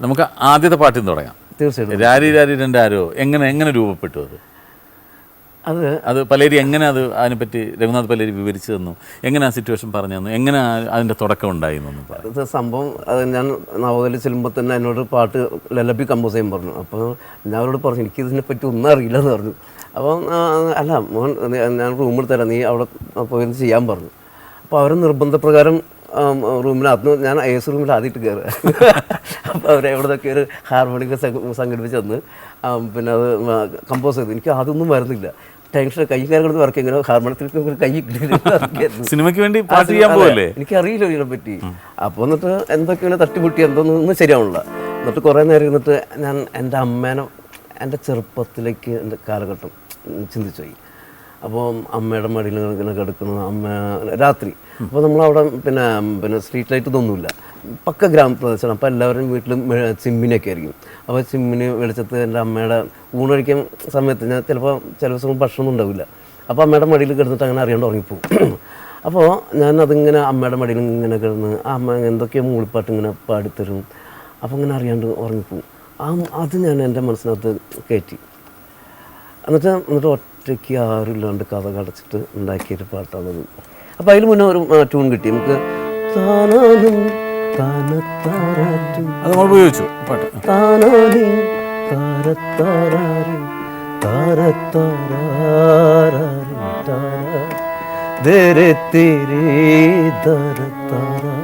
നമുക്ക് ആദ്യത്തെ പാട്ടിൽ നിന്ന് തുടങ്ങാം. തീർച്ചയായിട്ടും. രാരി രാരി രണ്ടാരോ എങ്ങനെ എങ്ങനെ രൂപപ്പെട്ടു അത്? അത് അത് പലേരി എങ്ങനെ അത് അതിനെപ്പറ്റി രഘുനാഥ് പലേരി വിവരിച്ചു തന്നു? എങ്ങനെ ആ സിറ്റുവേഷൻ പറഞ്ഞു തന്നു? എങ്ങനെ അതിന്റെ തുടക്കം ഉണ്ടായി പറ. സംഭവം അത് ഞാൻ നവകലി ചെല്ലുമ്പോൾ തന്നെ എന്നോട് പാട്ട് ലലബി കമ്പോസ് ചെയ്യാൻ പറഞ്ഞു. അപ്പോൾ ഞാൻ അവരോട് പറഞ്ഞു എനിക്ക് ഇതിനെ പറ്റി ഒന്നും അറിയില്ല എന്ന് പറഞ്ഞു. അപ്പം അല്ല മോൻ ഞാൻ റൂമിൽ തരാം നീ അവിടെ പോയി ചെയ്യാൻ പറഞ്ഞു. അപ്പോൾ അവർ നിർബന്ധപ്രകാരം റൂമിനകത്ത് ഞാൻ ഐ എസ് റൂമിൽ ആദ്യമായിട്ട് കയറുക അപ്പോൾ അവരെ എവിടെയൊക്കെ ഒരു ഹാർമോണിയൊക്കെ സംഘടിപ്പിച്ച് തന്ന്. പിന്നെ അത് കമ്പോസ് ചെയ്തു. എനിക്ക് അതൊന്നും വരുന്നില്ല. ടെൻഷൻ കൈ കാര്യങ്ങളൊന്നും വർക്ക് ഇങ്ങനെ ഹാർമോണിയത്തിൽ കൈ സിനിമയ്ക്ക് വേണ്ടി പാട്ട് ചെയ്യാൻ പോവല്ലേ? എനിക്കറിയില്ല ഇതിനെ പറ്റി. അപ്പോൾ എന്നിട്ട് എന്തൊക്കെയാണ് തട്ടിമുട്ടി എന്തൊന്നും ശരിയാവുന്നില്ല എന്നിട്ട് കുറേ നേരം ഇരുന്നിട്ട് ഞാൻ എന്റെ അമ്മേനെ എന്റെ ചെറുപ്പത്തിലേക്ക് എന്റെ കാലഘട്ടം ചിന്തിച്ചു പോയി. അപ്പോൾ അമ്മയുടെ മടിയിൽ ഇങ്ങനെ കിടക്കുന്നു അമ്മ രാത്രി. അപ്പോൾ നമ്മളവിടെ പിന്നെ പിന്നെ സ്ട്രീറ്റ് ലൈറ്റ് ഇതൊന്നുമില്ല. പക്ക ഗ്രാമപ്രദേശമാണ്. അപ്പോൾ എല്ലാവരും വീട്ടിലും ചിമ്മിനൊക്കെ ആയിരിക്കും. അപ്പോൾ ചിമ്മിന് വെളിച്ചത്ത് എന്റെ അമ്മയുടെ ഊണൊഴിക്കാൻ സമയത്ത് ഞാൻ ചിലപ്പോൾ ചില ദിവസം ഭക്ഷണമൊന്നും ഉണ്ടാവില്ല. അപ്പോൾ അമ്മയുടെ മടിയിൽ കിടന്നിട്ട് അങ്ങനെ അറിയാണ്ട് ഉറങ്ങിപ്പോവും. അപ്പോൾ ഞാൻ അതിങ്ങനെ അമ്മയുടെ മടിയിൽ ഇങ്ങനെ കിടന്ന് ആ അമ്മ എന്തൊക്കെയോ മൂളിപ്പാട്ട് ഇങ്ങനെ പാടിത്തരും. അപ്പോൾ ഇങ്ങനെ അറിയാണ്ട് ഉറങ്ങിപ്പോവും. ആ അത് ഞാൻ എന്റെ മനസ്സിനകത്ത് കയറ്റി. എന്നിട്ട് എന്നിട്ട് ഒറ്റയ്ക്ക് ആരുമില്ലാണ്ട് കഥ കടച്ചിട്ട് ഉണ്ടാക്കിയൊരു പാട്ടാണത് അപ്പോൾ അതിൽ മുന്നേ ഒരു ട്യൂൺ കിട്ടി. നമുക്ക് താനാനും താനത്താരാറ്റും അത് നമ്മൾ ഉപയോഗിച്ചു പാട്ട്. താനാനി താരത്താരാരി താരത്താരാരി താരാ ദേരെ തേരേ താരത്താരാ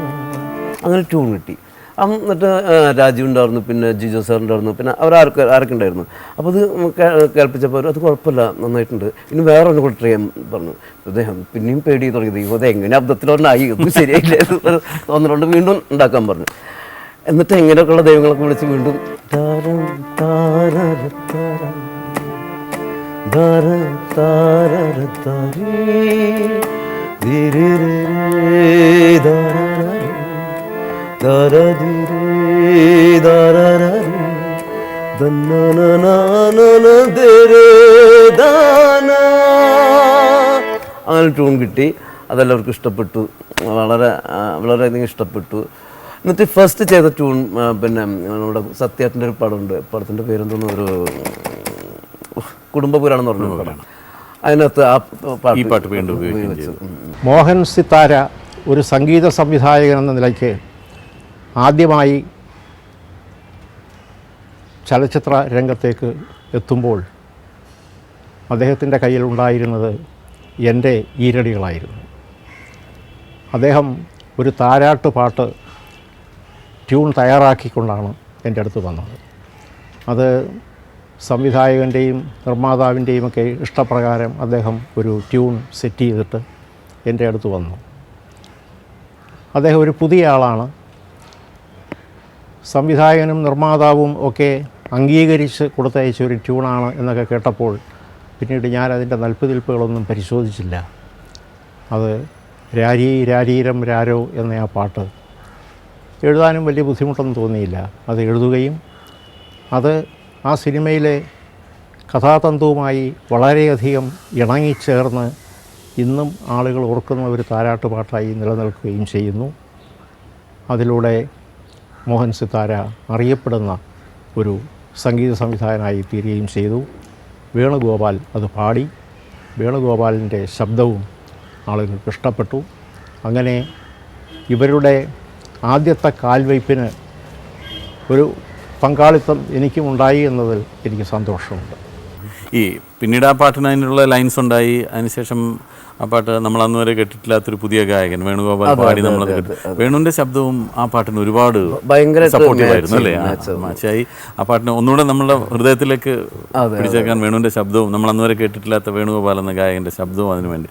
അങ്ങനെ ട്യൂൺ കിട്ടി. എന്നിട്ട് രാജീവ് ഉണ്ടായിരുന്നു പിന്നെ ജിജോ സാർ ഉണ്ടായിരുന്നു പിന്നെ അവർ ആർക്ക് ആരൊക്കെ ഉണ്ടായിരുന്നു അപ്പോൾ അത് കേൾപ്പിച്ചപ്പോൾ അത് കുഴപ്പമില്ല നന്നായിട്ടുണ്ട്. ഇനി വേറെ ഒന്ന് കൂടെ ട്രൈ ചെയ്യാൻ പറഞ്ഞു. അദ്ദേഹം പിന്നെയും പേടി തുടങ്ങി ദൈവം അത് എങ്ങനെ അബദ്ധത്തിലൊന്നായി? ഒന്നും ശരിയായില്ല. തോന്നുന്നുണ്ട് വീണ്ടും ഉണ്ടാക്കാൻ പറഞ്ഞു. എന്നിട്ട് എങ്ങനെയൊക്കെയുള്ള ദൈവങ്ങളൊക്കെ വിളിച്ച് വീണ്ടും താരം താരം താരം താരം താരം താരീ അങ്ങനെ ട്യൂൺ കിട്ടി. അതെല്ലാവർക്കും ഇഷ്ടപ്പെട്ടു. വളരെ വളരെയധികം ഇഷ്ടപ്പെട്ടു. എന്നിട്ട് ഫസ്റ്റ് ചെയ്ത ട്യൂൺ പിന്നെ നമ്മുടെ സത്യാട്ടിന്റെ ഒരു പടമുണ്ട്. പടത്തിന്റെ പേരെന്തോന്ന് ഒരു കുടുംബപുരാണം എന്ന് പറഞ്ഞ പടം. അതിനകത്ത് ആ പാട്ട് ഈ പാട്ട് വീണ്ടും മോഹൻ സിത്താര ഒരു സംഗീത സംവിധായകൻ എന്ന നിലയ്ക്ക് ആദ്യമായി ചലച്ചിത്ര രംഗത്തേക്ക് എത്തുമ്പോൾ അദ്ദേഹത്തിന്റെ കയ്യിലുണ്ടായിരുന്നത് എന്റെ ഈരടികളായിരുന്നു. അദ്ദേഹം ഒരു താരാട്ട് പാട്ട് ട്യൂൺ തയ്യാറാക്കിക്കൊണ്ടാണ് എന്റെ അടുത്ത് വന്നത്. അത് സംവിധായകന്റെയും നിർമ്മാതാവിന്റെയും ഒക്കെ ഇഷ്ടപ്രകാരം അദ്ദേഹം ഒരു ട്യൂൺ സെറ്റ് ചെയ്തിട്ട് എന്റെ അടുത്ത് വന്നു. അദ്ദേഹം ഒരു പുതിയ ആളാണ്. സംവിധായകനും നിർമ്മാതാവും ഒക്കെ അംഗീകരിച്ച് കൊടുത്തയച്ച ഒരു ട്യൂണാണ് എന്നൊക്കെ കേട്ടപ്പോൾ പിന്നീട് ഞാൻ അതിന്റെ നൽപ്പുതിൽപ്പുകളൊന്നും പരിശോധിച്ചില്ല. അത് രാരീ രാരീരം രാരോ എന്ന ആ പാട്ട്. എഴുതാനും വലിയ ബുദ്ധിമുട്ടൊന്നും തോന്നിയില്ല. അത് എഴുതുകയും അത് ആ സിനിമയിലെ കഥാതന്തുവുമായി വളരെയധികം ഇണങ്ങിച്ചേർന്ന് ഇന്നും ആളുകൾ ഓർക്കുന്ന ഒരു താരാട്ടുപാട്ടായി നിലനിൽക്കുകയും ചെയ്യുന്നു. അതിലൂടെ മോഹൻ സിത്താര അറിയപ്പെടുന്ന ഒരു സംഗീത സംവിധായകനായി തീരുകയും ചെയ്തു. വേണുഗോപാൽ അത് പാടി വേണുഗോപാലിന്റെ ശബ്ദവും ആളുകൾക്ക് ഇഷ്ടപ്പെട്ടു. അങ്ങനെ ഇവരുടെ ആദ്യത്തെ കാൽവയ്പ്പിന് ഒരു പങ്കാളിത്തം എനിക്കും ഉണ്ടായി എന്നതിൽ എനിക്ക് സന്തോഷമുണ്ട്. ഈ പിന്നീട് ആ പാട്ടിന് അതിനുള്ള ലൈൻസ് ഉണ്ടായി. അതിനുശേഷം ആ പാട്ട് നമ്മൾ അന്ന് വരെ കേട്ടിട്ടില്ലാത്തൊരു പുതിയ ഗായകൻ വേണുഗോപാൽ പാടി നമ്മൾ കേട്ടു. വേണുവിന്റെ ശബ്ദവും ആ പാട്ടിന് ഒരുപാട് സപ്പോർട്ടീവായിരുന്നു സപ്പോർട്ടീവ് അല്ലേ? മാച്ചായി ആ പാട്ടിന് ഒന്നുകൂടെ നമ്മുടെ ഹൃദയത്തിലേക്ക് പിടിച്ചേക്കാൻ വേണുവിന്റെ ശബ്ദവും നമ്മൾ അന്ന് വരെ കേട്ടിട്ടില്ലാത്ത വേണുഗോപാൽ എന്ന ഗായകന്റെ ശബ്ദവും അതിനു വേണ്ടി